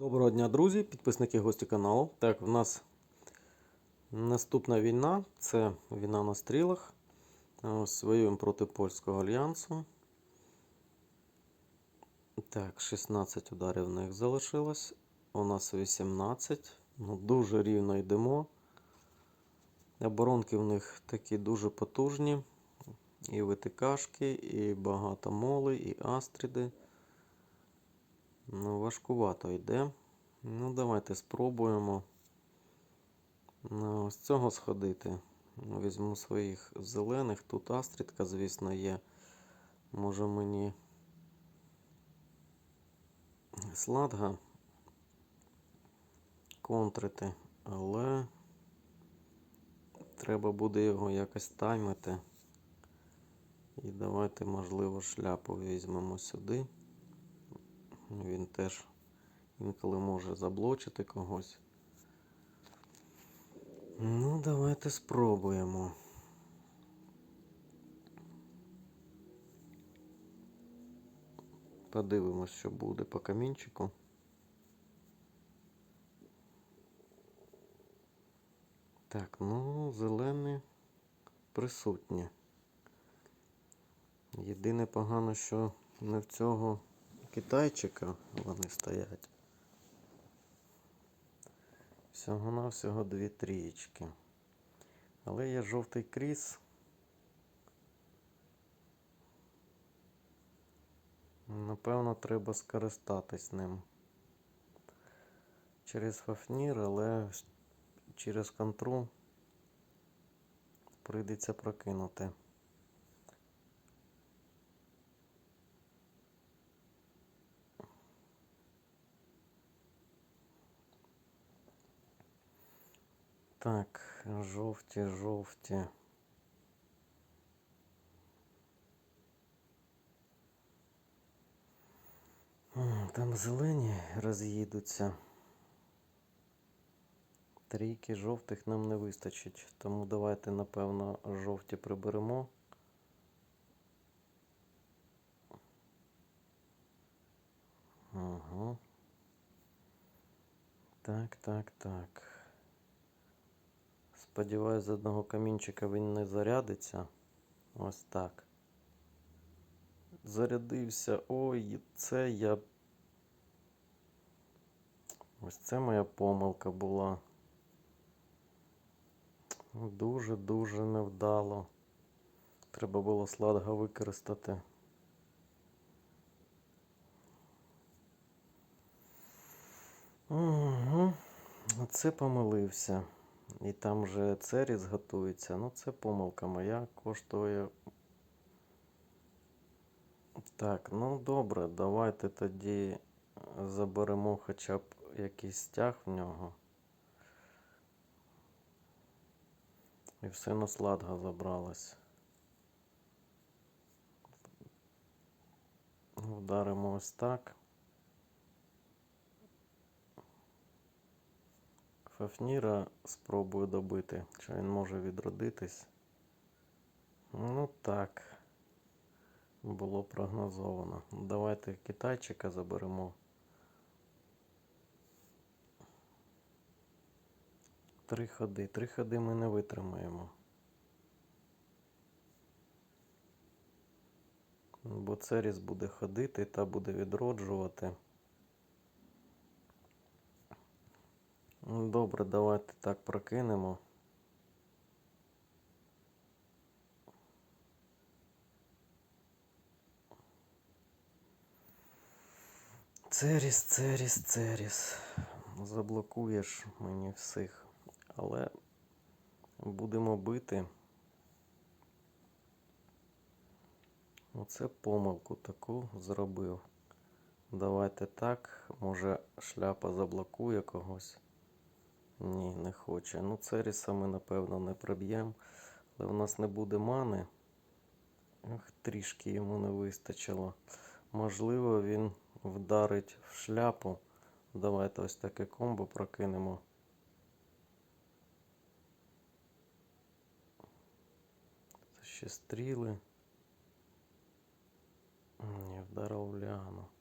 Доброго дня, друзі, підписники гості каналу. Так, в нас наступна війна це війна на стрілах. Ось воюємо проти польського альянсу. Так, 16 ударів в них залишилось. У нас 18. Ну, дуже рівно йдемо. Оборонки в них такі дуже потужні. І ВТКшки, і багато моли, і астріди. Ну, важкувато йде. Ну, давайте спробуємо ну, з цього сходити. Візьму своїх зелених. Тут астрідка, звісно, є. Може мені сладга контрити, але треба буде його якось таймити. І давайте, можливо, шляпу візьмемо сюди. Він теж інколи може заблочити когось. Ну, давайте спробуємо. Подивимось, що буде по камінчику. Так, ну, зелені присутні. Єдине погано, що не в цього китайчика вони стоять. Всього-навсього дві трієчки. Але є жовтий кріс. Напевно, треба скористатись ним. Через Фафнір, але через контру прийдеться прокинути. Так, жовті, жовті. Там зелені роз'їдуться. Трійки жовтих нам не вистачить, тому давайте, напевно, жовті приберемо. Ага. Так, так, так. Сподіваюсь, з одного камінчика він не зарядиться. Ось так. Зарядився. Ой, це я. Ось це моя помилка була. Дуже-дуже невдало. Треба було сладга використати. Угу. Оце помилився. І там вже церіс готується. Ну, це помилка моя коштує. Так, ну добре, давайте тоді заберемо хоча б якийсь стяг в нього. І все на сладга забралось. Вдаримо ось так. Фафніра спробую добити, чи він може відродитись. Ну так, було прогнозовано. Давайте китайчика заберемо. Три ходи. Три ходи ми не витримаємо. Бо Церіс буде ходити та буде відроджувати. Добре, давайте так прокинемо. Церіс, Церіс, Церіс. Заблокуєш мені всіх. Але будемо бити. Оце помилку таку зробив. Давайте так. Може шляпа заблокує когось. Ні, не хоче. Ну, Церіса ми, напевно, не проб'ємо. Але в нас не буде мани. Ох, трішки йому не вистачило. Можливо, він вдарить в шляпу. Давайте ось таке комбо прокинемо. Це ще стріли. Ні, вдарив в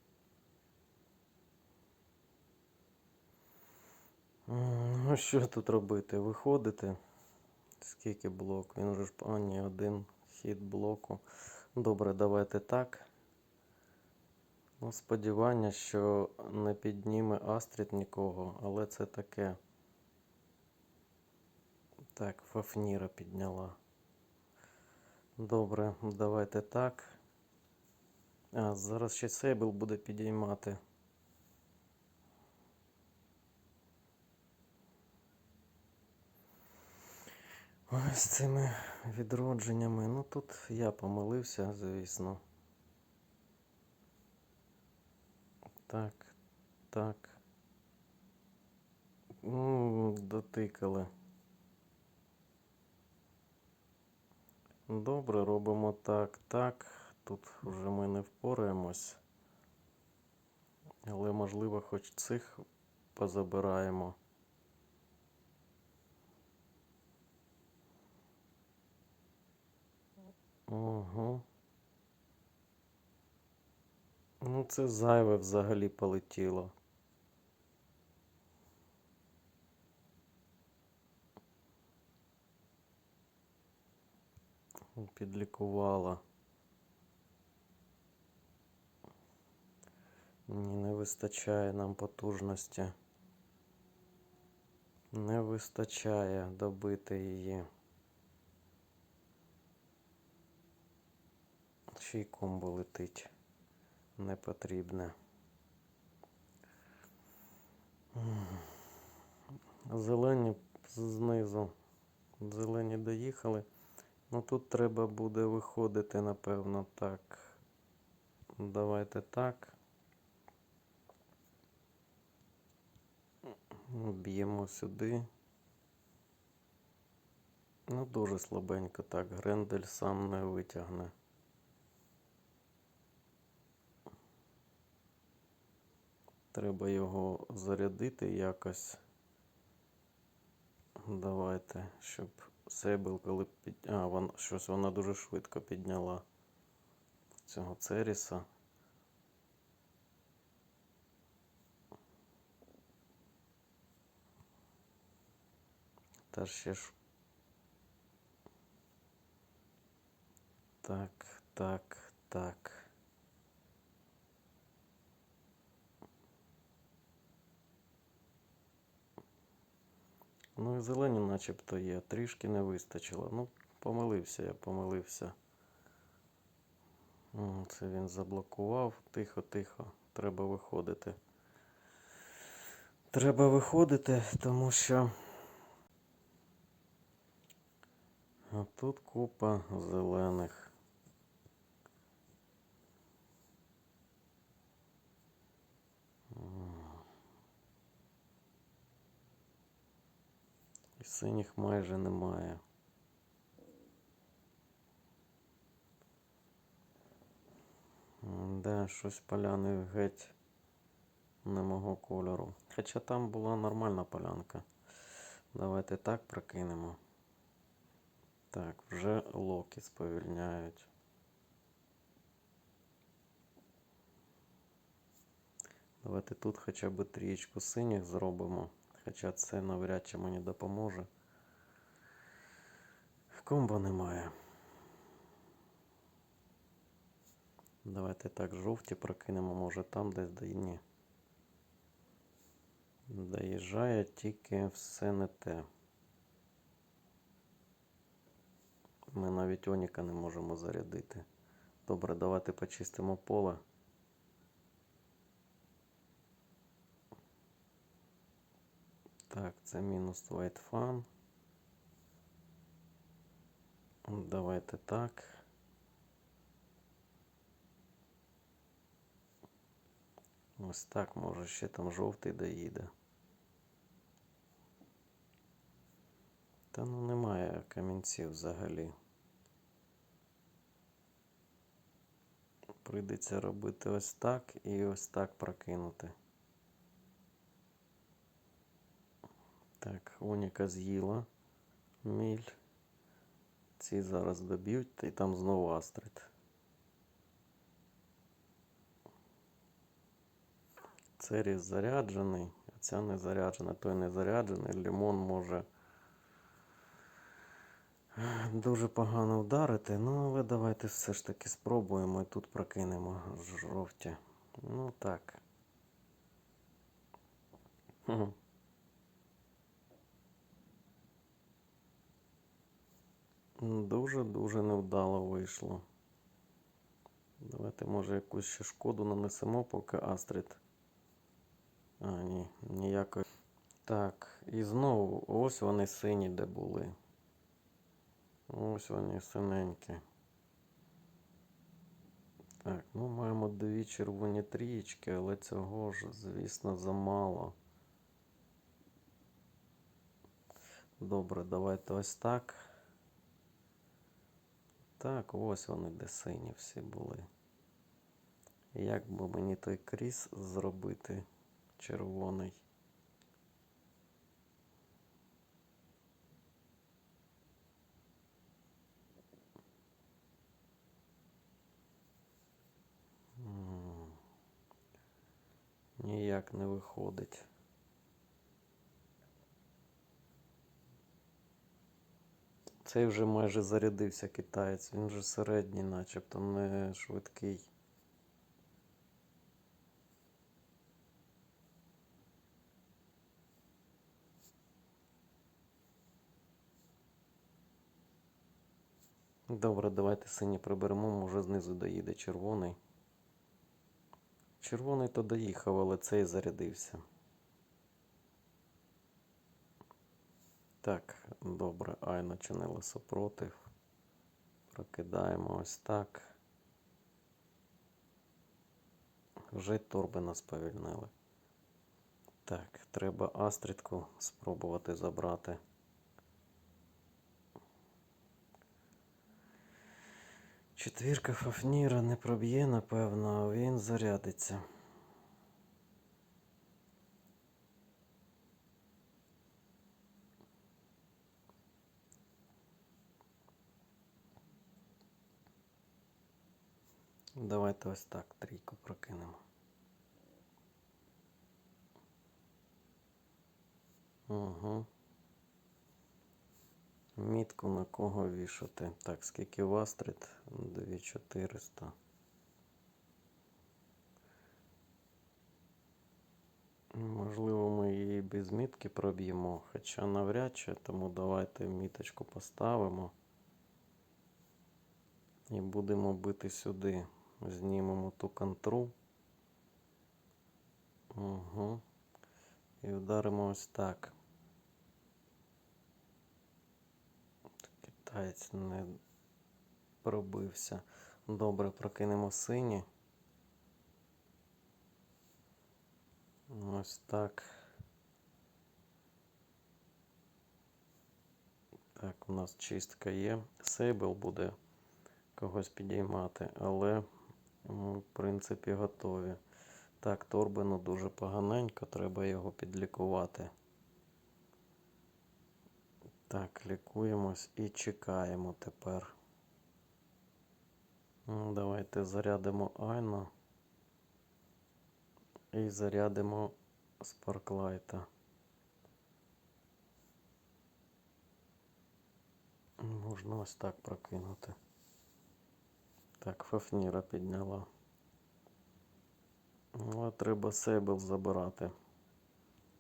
Ну, що тут робити? Виходити. Скільки блок? Він же ж. А, ні, один хід блоку. Добре, давайте так. Ну, сподівання, що не підніме Астрід нікого, але це таке. Так, Фафніра підняла. Добре, давайте так. А, зараз ще Сейбл буде підіймати. Ой, з цими відродженнями. Ну тут я помилився, звісно. Так, так. Ну, дотикали. Добре, робимо так, так. Тут вже ми не впораємось. Але можливо хоч цих позабираємо. Угу. Ну, це зайве взагалі полетіло. Підлікувала. Ні, не вистачає нам потужності. Не вистачає добити її. Ще й комбо летить. Не потрібне. Зелені знизу. Зелені доїхали. Ну тут треба буде виходити, напевно, так. Давайте так. Б'ємо сюди. Ну, дуже слабенько так. Грендель сам не витягне. Треба його зарядити якось. Давайте, щоб Сейбл, коли під... А, вон, щось вона дуже швидко підняла цього Церіса. Та ще ж. Так, так, так. Ну і зелені начебто є. Трішки не вистачило. Ну, помилився я, помилився. Це він заблокував. Тихо, тихо. Треба виходити. Треба виходити, тому що. А тут купа зелених. Синіх майже немає. Да, щось поляни геть не мого кольору. Хоча там була нормальна полянка. Давайте так прокинемо. Так, вже локи сповільняють. Давайте тут хоча б трієчку синіх зробимо. Хоча це навряд чи мені допоможе. Комбо немає. Давайте так, жовті прокинемо, може там десь да ні. Доїжджає тільки все не те. Ми навіть Оніка не можемо зарядити. Добре, давайте почистимо поле. Так, це мінус White Fan. Давайте так. Ось так, може ще там жовтий доїде. Та ну немає камінців взагалі. Прийдеться робити ось так і ось так прокинути. Так, Оніка з'їла міль. Ці зараз доб'ють, і там знову Астрид. Церіс заряджений, а Ця не заряджена, той не заряджений. Лімон може дуже погано вдарити. Ну, але давайте все ж таки спробуємо і тут прокинемо жовті. Ну так. Дуже-дуже невдало вийшло. Давайте, може, якусь ще шкоду нанесемо, поки Астрид. А, ні, ніякої. Так, і знову ось вони сині де були. Ось вони синенькі. Так, ну маємо дві червоні трієчки, але цього ж, звісно, замало. Добре, давайте ось так. Так, ось вони де сині всі були. Як би мені той кріс зробити червоний? Ніяк не виходить. Цей вже майже зарядився китаєць. Він же середній, начебто не швидкий. Добре, давайте синій приберемо, може знизу доїде червоний. Червоний то доїхав, але цей зарядився. Так, добре, Ай начинила супротив. Прокидаємо ось так. Вже нас повільнили. Так, треба астрідку спробувати забрати. Четвірка Фафніра не проб'є, напевно, він зарядиться. Давайте ось так трійку прокинемо. Угу. Мітку на кого вішати? Так, скільки в Астрид? 2400. Можливо, ми її без мітки проб'ємо, хоча навряд чи, тому давайте міточку поставимо. І будемо бити сюди. Знімемо ту контру. Угу. І вдаримо ось так. Китаєць не пробився. Добре, прокинемо сині. Ось так. Так, у нас чистка є. Сейбл буде когось підіймати, але в принципі, готові. Так, торбину дуже поганенько, треба його підлікувати. Так, лікуємось і чекаємо тепер. Ну, Давайте зарядимо Айну. І зарядимо Спарклайта. Можна ось так прокинути. Так, Фафніра підняла. Ну, а треба Сейбл забирати.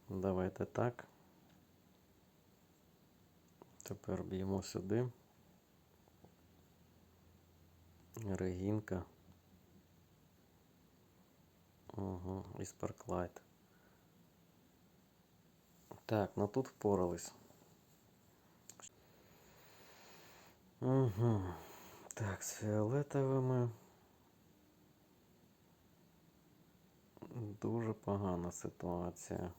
Давайте так. Тепер б'ємо сюди. Регінка. Угу, і Спарклайт. Так, ну тут впорались. Угу. Так, з фіолетовими. Дуже погана ситуація.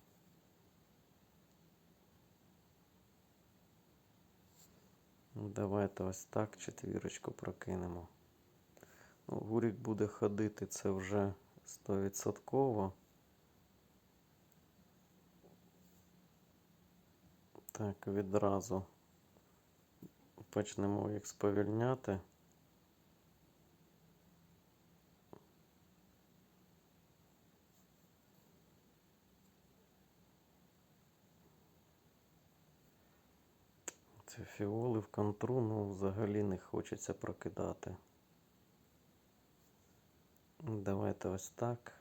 Давайте ось так четвірочку прокинемо. Ну, Гурік буде ходити, це вже 100%. Так, відразу почнемо їх сповільняти. Це фіоли в контру, ну взагалі не хочеться прокидати. Давайте ось так.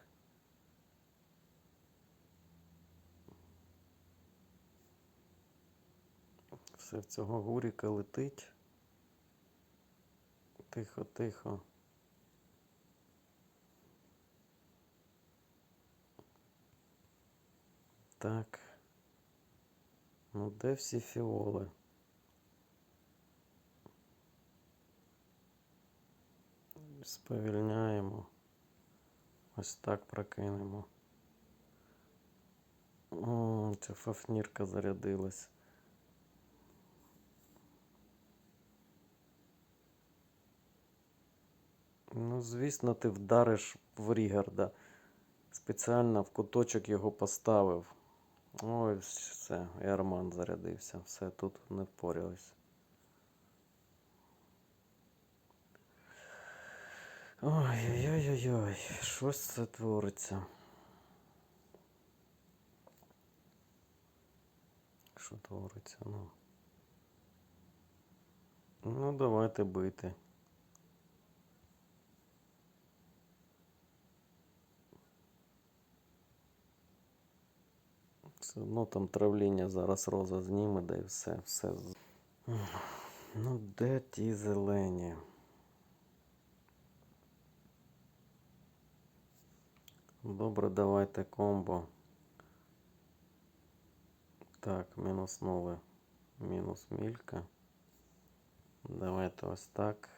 Все в цього гуріка летить. Тихо, тихо. Так. Ну, де всі фіоли? Сповільняємо. Ось так прокинемо. О, ця фафнірка зарядилась. Ну, звісно, ти вдариш в Рігарда. Спеціально в куточок його поставив. Ой, все, і зарядився. Все, тут не впорялись. Ой-ой-ой-ой, щось це твориться. Що твориться, ну. Ну, давайте бити. Все одно там травління зараз роза зніме, да і все, все. Ну, де ті зелені? Добре, давайте комбо. Так, мінус нове. Мінус мілька. Давайте ось так.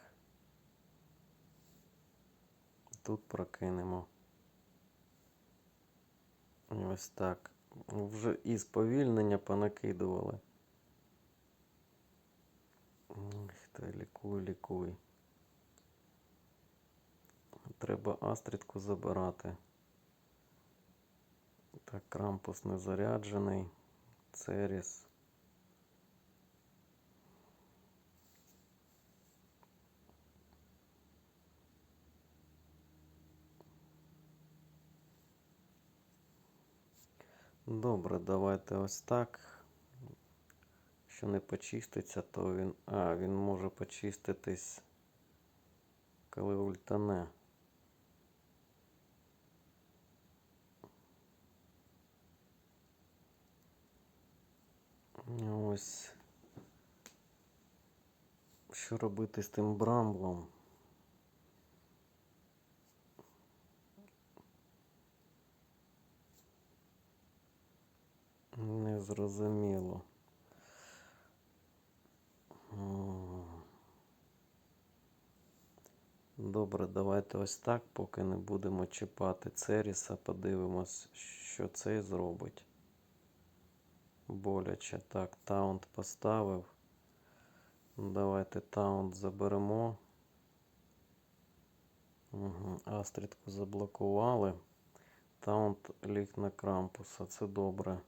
Тут прокинемо. І ось так. Вже і сповільнення понакидували. Ох, Та лікуй, лікуй. Треба астрідку забирати. Так, крампус не заряджений. Церіс. Добре, давайте ось так. Якщо не почиститься, то він. А, він може почиститись, коли ультане. Ось. Що робити з тим брамблом? Незрозуміло. Добре, давайте ось так, поки не будемо чіпати Церіса, подивимось, що цей зробить. Боляче. Так, таунт поставив. Давайте таунт заберемо. Угу. Астрідку заблокували. Таунт ліг на крампуса. Це добре.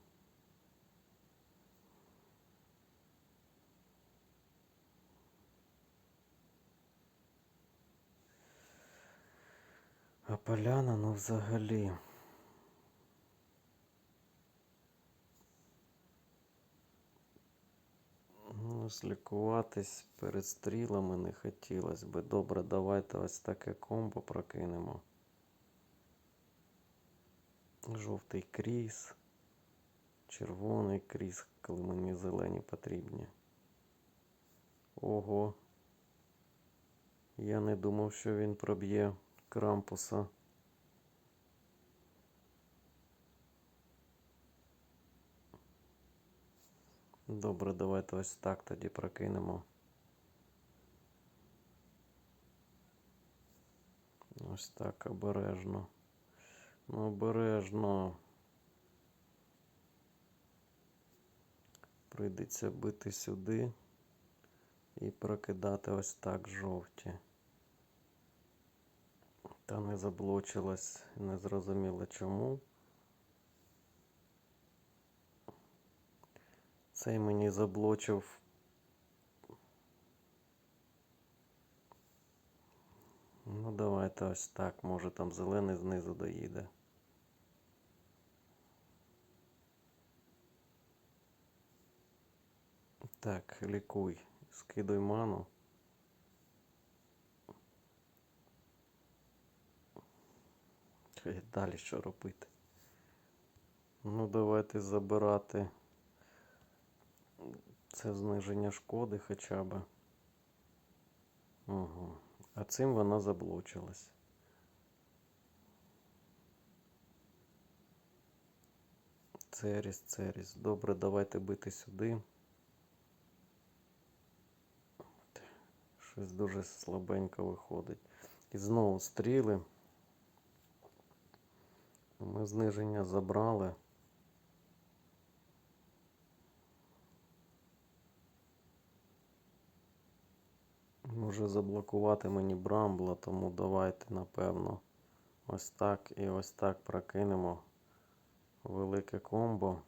А поляна, ну взагалі. Ну, злікуватись перед стрілами не хотілося би. Добре, давайте ось таке комбо прокинемо. Жовтий кріс, червоний кріс, коли мені зелені потрібні. Ого. Я не думав, що він проб'є крампуса. Добре, давайте ось так тоді прокинемо. Ось так обережно. Ну, обережно. Прийдеться бити сюди і прокидати ось так жовті. Та не заблочилась, не зрозуміло чому. Цей мені заблочив. Ну, давайте ось так. Може там зелений знизу доїде. Так, лікуй. Скидуй ману. Далі що робити? Ну, давайте забирати це зниження шкоди хоча б. Угу. А цим вона заблочилась. Церіс, Церіс. Добре, давайте бити сюди. Щось дуже слабенько виходить. І знову стріли. Ми зниження забрали. Може заблокувати мені брамбла, тому давайте, напевно, ось так і ось так прокинемо велике комбо.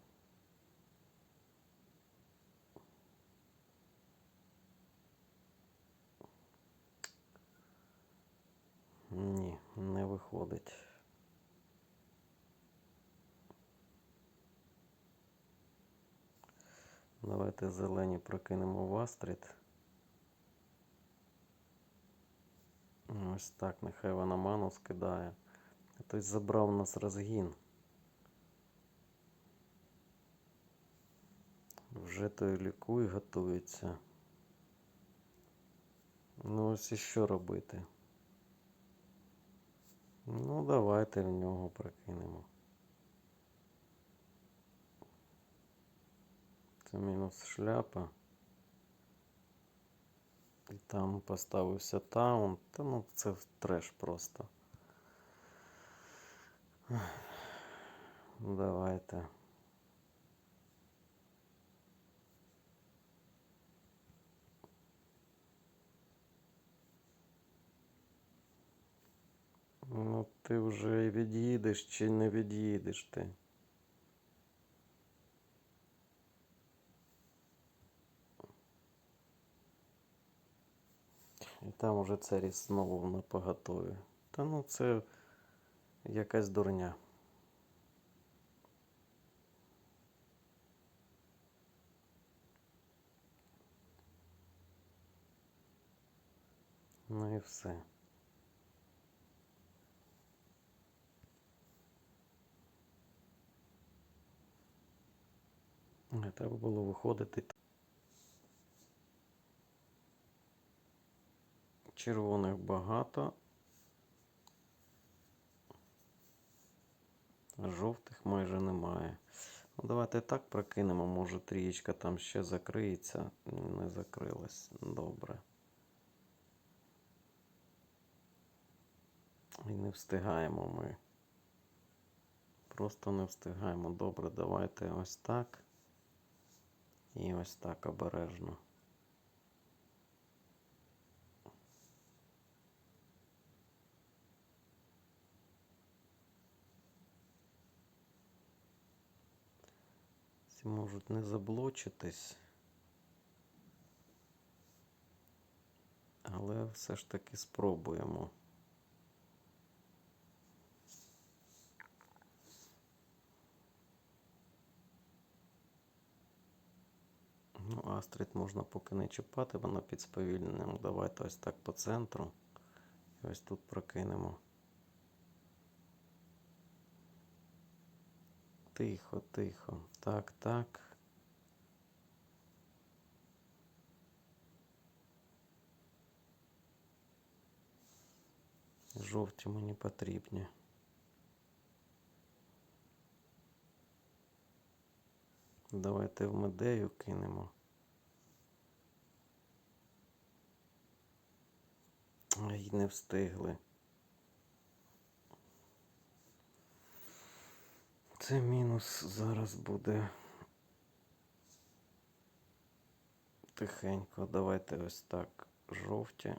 Ні, не виходить. Давайте зелені прокинемо в Астрід. Ось так, нехай вона ману скидає. Хтось забрав у нас розгін. Вже той лікуй готується. Ну ось і що робити? Ну, давайте в нього прокинемо. Це мінус шляпа. І там поставився таун. Та ну це треш просто. Давайте. Ну, ти вже від'їдеш чи не від'їдеш ти? І там уже царіс знову на поготові. Та ну це якась дурня. Ну і все. Треба було виходити. Червоних багато. Жовтих майже немає. Ну, давайте так прокинемо, може трієчка там ще закриється. Не закрилась. Добре. І не встигаємо ми. Просто не встигаємо. Добре, давайте ось так. І ось так обережно. Можуть не заблочитись. Але все ж таки спробуємо. Ну, Астрид можна поки не чіпати, вона під сповільненням. Давайте ось так по центру. І ось тут прокинемо. Тихо, тихо. Так, так. Жовті мені потрібні. Давайте в медею кинемо. Ай, не встигли. Це мінус зараз буде. Тихенько. Давайте ось так. Жовті.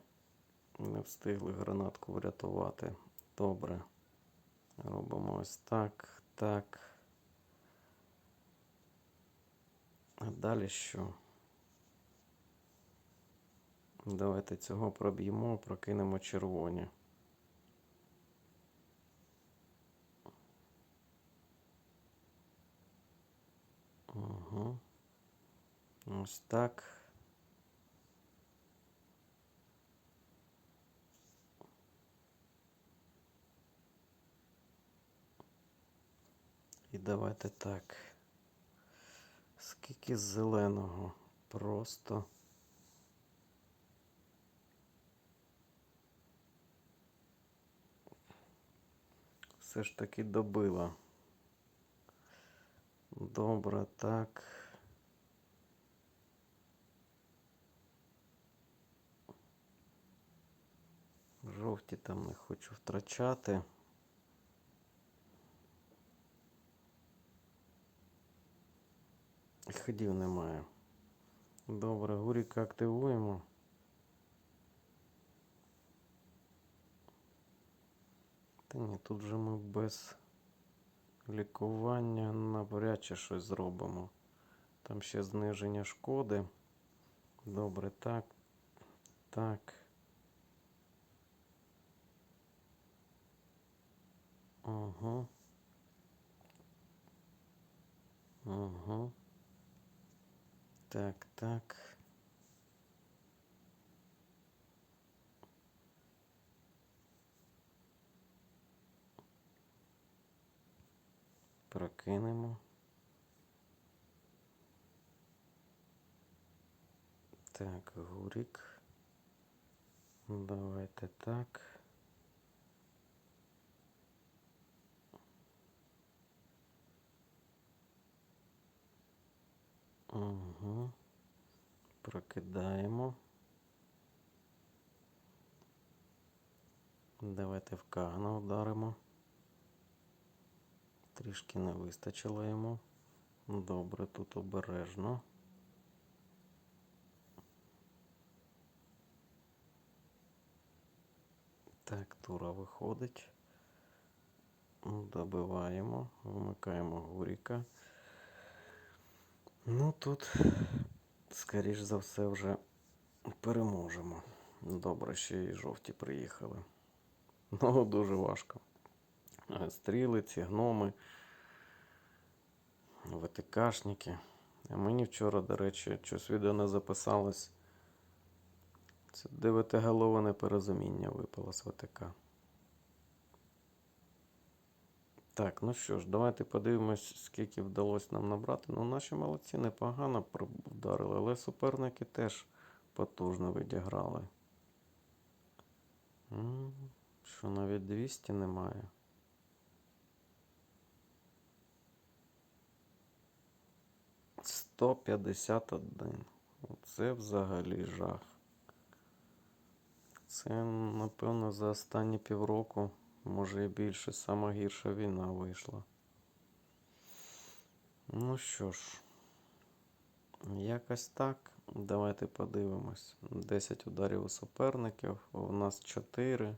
Не встигли гранатку врятувати. Добре. Робимо ось так, так. А далі що? Давайте цього проб'ємо, прокинемо червоні. Ось так. І давайте так. Скільки зеленого? Просто. Все ж таки добила. Добре, так. Жовті там не хочу втрачати. Ходів немає. Добре, гуріка активуємо. Та ні, тут же ми без лікування навряд чи щось зробимо. Там ще зниження шкоди. Добре, так. Так. Угу. Угу. Так, так. Прокинемо. Так, гурік. Давайте так. Угу. Прокидаємо. Давайте в Кагана вдаримо. Трішки не вистачило йому. Добре, тут обережно. Так, тура виходить. Добиваємо, вмикаємо гуріка. Ну тут, скоріш за все, вже переможемо. Добре, ще й жовті приїхали. Ну, дуже важко. Е, Стріли, ці гноми, ВТКшники. А мені вчора, до речі, щось відео не записалось. Це дев'ятиголоване порозуміння випало з ВТК. Так, ну що ж, давайте подивимось, скільки вдалося нам набрати. Ну, наші молодці непогано вдарили, але суперники теж потужно відіграли. Що навіть 200 немає. Сто п'ятдесят один. Це взагалі жах. Це, напевно, за останні півроку, може і більше, сама гірша війна вийшла. Ну що ж, якось так. Давайте подивимось. 10 ударів у суперників, у нас 4.